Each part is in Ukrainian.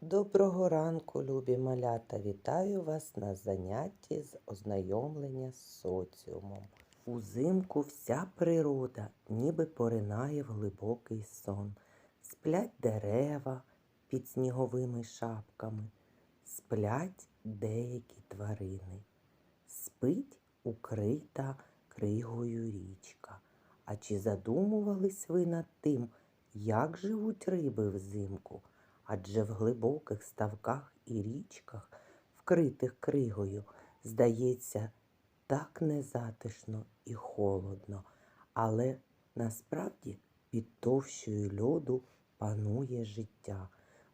Доброго ранку, любі малята! Вітаю вас на занятті з ознайомлення з соціумом. Узимку вся природа ніби поринає в глибокий сон. Сплять дерева під сніговими шапками, сплять деякі тварини. Спить укрита кригою річка. А чи задумувались ви над тим, як живуть риби взимку? Адже в глибоких ставках і річках, вкритих кригою, здається, так незатишно і холодно, але насправді під товщою льоду панує життя,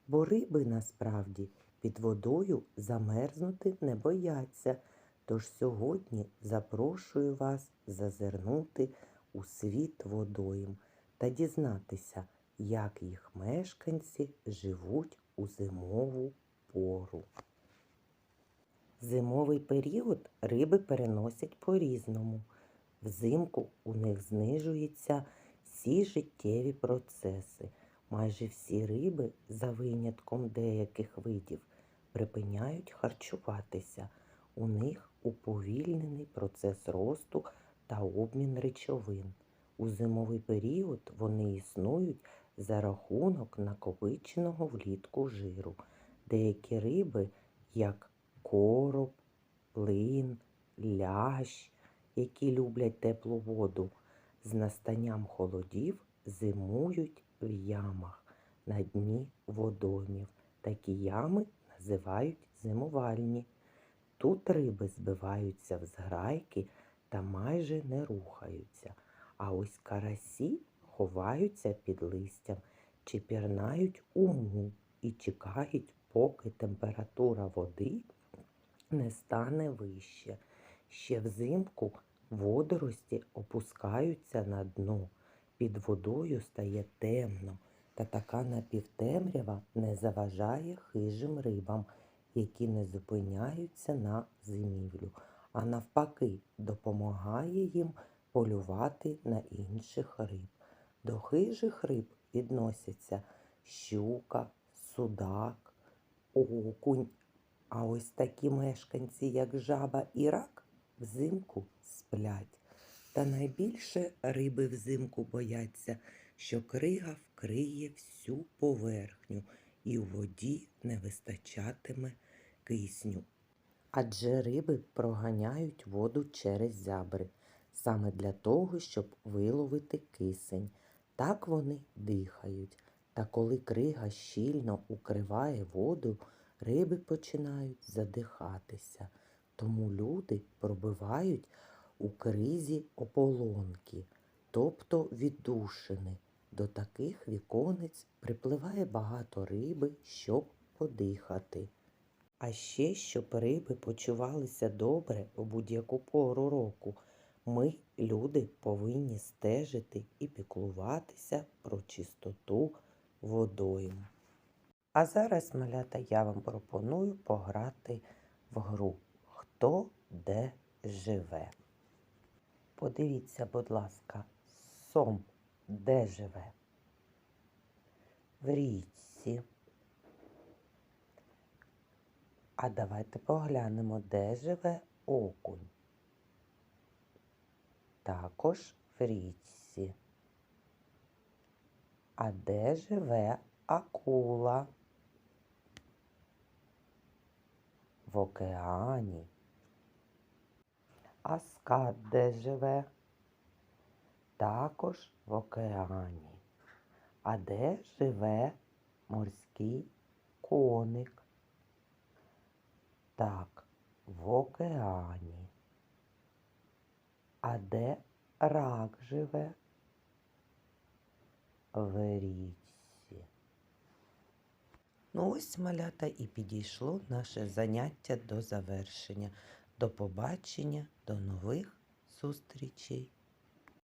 бо риби насправді під водою замерзнути не бояться. Тож сьогодні запрошую вас зазирнути у світ водойм та дізнатися, як їх мешканці живуть у зимову пору. Зимовий період риби переносять по-різному. Взимку у них знижуються всі життєві процеси. Майже всі риби, за винятком деяких видів, припиняють харчуватися. У них уповільнений процес росту та обмін речовин. У зимовий період вони існують за рахунок накопиченого влітку жиру. Деякі риби, як короб, плин, лящ, які люблять теплу воду, з настанням холодів зимують в ямах на дні водоймів. Такі ями називають зимувальні. Тут риби збиваються в зграйки та майже не рухаються. А ось карасі ховаються під листям чи пірнають у мул і чекають, поки температура води не стане вище. Ще взимку водорості опускаються на дно. Під водою стає темно, та така напівтемрява не заважає хижим рибам, які не зупиняються на зимівлю, а навпаки, допомагає їм полювати на інших риб. До хижих риб відносяться щука, судак, окунь. А ось такі мешканці, як жаба і рак, взимку сплять. Та найбільше риби взимку бояться, що крига вкриє всю поверхню і у воді не вистачатиме кисню. Адже риби проганяють воду через зябри саме для того, щоб виловити кисень. Так вони дихають. Та коли крига щільно укриває воду, риби починають задихатися. Тому люди пробивають у кризі ополонки, тобто віддушини. До таких віконець припливає багато риби, щоб подихати. А ще, щоб риби почувалися добре у будь-яку пору року, ми, люди, повинні стежити і піклуватися про чистоту водойм. А зараз, малята, я вам пропоную пограти в гру Хто де живе. Подивіться, будь ласка, сом де живе? В річці. А давайте поглянемо, де живе окунь. Також в річці. А де живе акула? В океані. А скат де живе? Також в океані. А де живе морський коник? Так, в океані. А де рак живе? В річці. Ну ось малята і підійшло наше заняття до завершення. До побачення, до нових зустрічей.